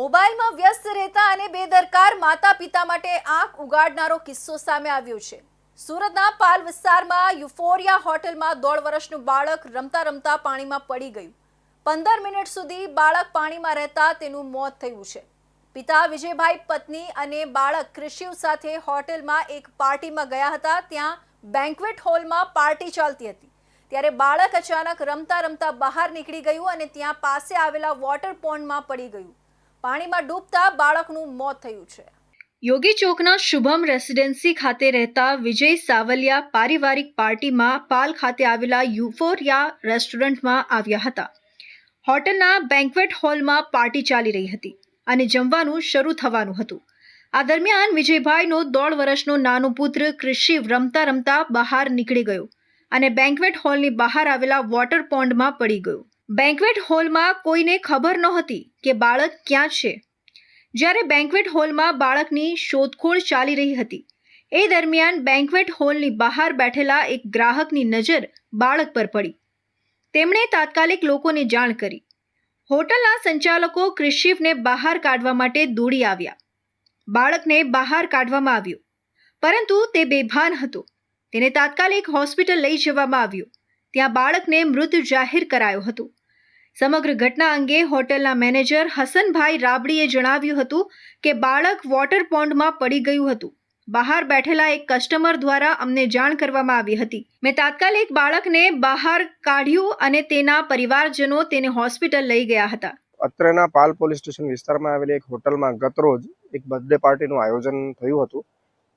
મોબાઈલમાં વ્યસ્ત રહેતા અને બેદરકાર માતા પિતા માટે આંખ ઉગાડનારો કિસ્સો સામે આવ્યો છે. સુરતના પાલ વિસ્તારમાં યુફોરિયા હોટેલમાં દોઢ વર્ષનું બાળક રમતા રમતા પાણીમાં પડી ગયું. પંદર મિનિટ સુધી બાળક પાણીમાં રહેતા તેનું મોત થયું છે. પિતા વિજયભાઈ પત્ની અને બાળક ક્રિશિવ સાથે હોટેલમાં એક પાર્ટીમાં ગયા હતા. ત્યાં બેન્ક્વેટ હોલમાં પાર્ટી ચાલતી હતી. ત્યારે બાળક અચાનક રમતા રમતા બહાર નીકળી ગયું અને ત્યાં પાસે આવેલા વોટર પોન્ડમાં પડી ગયું. પાણીમાં ડૂબતા બાળકનું મોત થયું છે. યોગી ચોકના શુભમ રેસિડેન્સી ખાતે રહેતા વિજય સાવલિયા પારિવારિક પાર્ટીમાં પાલ ખાતે આવેલા યુફોરિયા રેસ્ટોરન્ટમાં આવ્યા હતા. હોટલના બેન્કવેટ હોલમાં પાર્ટી ચાલી રહી હતી અને જમવાનું શરૂ થવાનું હતું. આ દરમિયાન વિજયભાઈનો દોઢ વર્ષનો નાનો પુત્ર ક્રિશિવ રમતા રમતા બહાર નીકળી ગયો અને બેન્કવેટ હોલની બહાર આવેલા વોટર પોન્ડમાં પડી ગયો. બેન્ક્વેટ હોલમાં કોઈને ખબર નહોતી કે બાળક ક્યાં છે. જ્યારે બેન્કવેટ હોલમાં બાળકની શોધખોળ ચાલી રહી હતી, એ દરમિયાન બેન્કવેટ હોલની બહાર બેઠેલા એક ગ્રાહકની નજર બાળક પર પડી. તેમણે તાત્કાલિક લોકોને જાણ કરી. હોટલના સંચાલકો ક્રિશિફને બહાર કાઢવા માટે દોડી આવ્યા. બાળકને બહાર કાઢવામાં આવ્યો, પરંતુ તે બેભાન હતો. તેને તાત્કાલિક હોસ્પિટલ લઈ જવામાં આવ્યો. ત્યાં બાળકને મૃત જાહેર કરાયો હતો. સમગ્ર ઘટના અંગે હોટેલના મેનેજર હસનભાઈ રાબડીએ જણાવ્યું હતું કે બાળક વોટર પોન્ડમાં પડી ગયું હતું. બહાર બેઠેલા એક કસ્ટમર દ્વારા અમને જાણ કરવામાં આવી હતી. મેં તાત્કાલિક બાળકને બહાર કાઢ્યું અને તેના પરિવારજનો તેને હોસ્પિટલ લઈ ગયા હતા. અત્રેના પાલ પોલીસ સ્ટેશન વિસ્તારમાં આવેલી એક હોટલમાં ગતરોજ એક બર્થડે પાર્ટીનું આયોજન થયું હતું,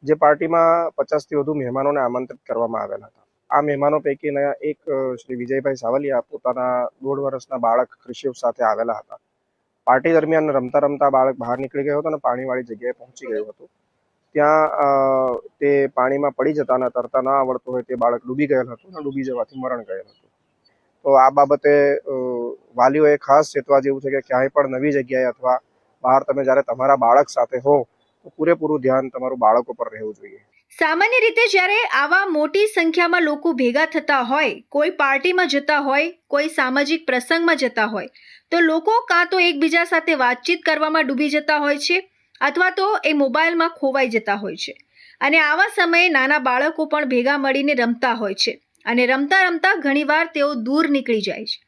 જે પાર્ટીમાં પચાસથી વધુ મહેમાનોને આમંત્રિત કરવામાં આવેલા હતા. આ મહેમાનો પૈકીના એક શ્રી વિજયભાઈ સાવલિયા પોતાના દોઢ વર્ષના બાળક ક્રિશિવ સાથે આવેલા હતા. પાર્ટી દરમિયાન રમતા રમતા બાળક બહાર નીકળી ગયો હતો અને પાણીવાળી જગ્યાએ પહોંચી ગયું હતું. ત્યાં તે પાણીમાં પડી જતા અને તરતા ન આવડતું હોય તે બાળક ડૂબી ગયેલ હતું અને ડૂબી જવાથી મરણ ગયેલ હતું. તો આ બાબતે વાલીઓએ ખાસ ચેતવા જેવું છે કે ક્યાંય પણ નવી જગ્યાએ અથવા બહાર તમે જ્યારે તમારા બાળક સાથે હો પૂરેપૂરું ધ્યાન તમારું બાળક ઉપર રહેવું જોઈએ. સામાન્ય રીતે જ્યારે આવા મોટી સંખ્યામાં લોકો ભેગા થતા હોય, કોઈ પાર્ટીમાં જતા હોય, કોઈ સામાજિક પ્રસંગમાં જતા હોય, તો લોકો કાં તો એકબીજા સાથે વાતચીત કરવામાં ડૂબી જતા હોય છે, અથવા તો એ મોબાઈલમાં ખોવાઈ જતા હોય છે. અને આવા સમયે નાના બાળકો પણ ભેગા મળીને રમતા હોય છે, અને રમતા રમતા ઘણીવાર તેઓ દૂર નીકળી જાય છે.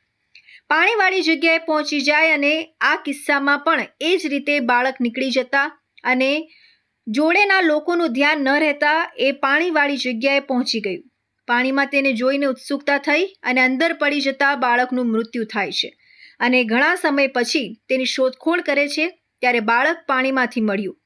પાણીવાળી જગ્યાએ પહોંચી જાય અને આ કિસ્સામાં પણ એ જ રીતે બાળક નીકળી જતા અને જોડેના લોકોનું ધ્યાન ન રહેતા એ પાણીવાળી જગ્યાએ પહોંચી ગયું. પાણીમાં તેને જોઈને ઉત્સુકતા થઈ અને અંદર પડી જતા બાળકનું મૃત્યુ થાય છે અને ઘણા સમય પછી તેની શોધખોળ કરે છે ત્યારે બાળક પાણીમાંથી મળ્યું.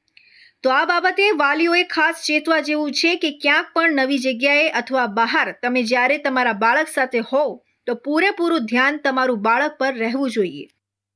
તો આ બાબતે વાલીઓએ ખાસ ચેતવા જેવું છે કે ક્યાંક પણ નવી જગ્યાએ અથવા બહાર તમે જ્યારે તમારા બાળક સાથે હોવ તો પૂરેપૂરું ધ્યાન તમારું બાળક પર રહેવું જોઈએ.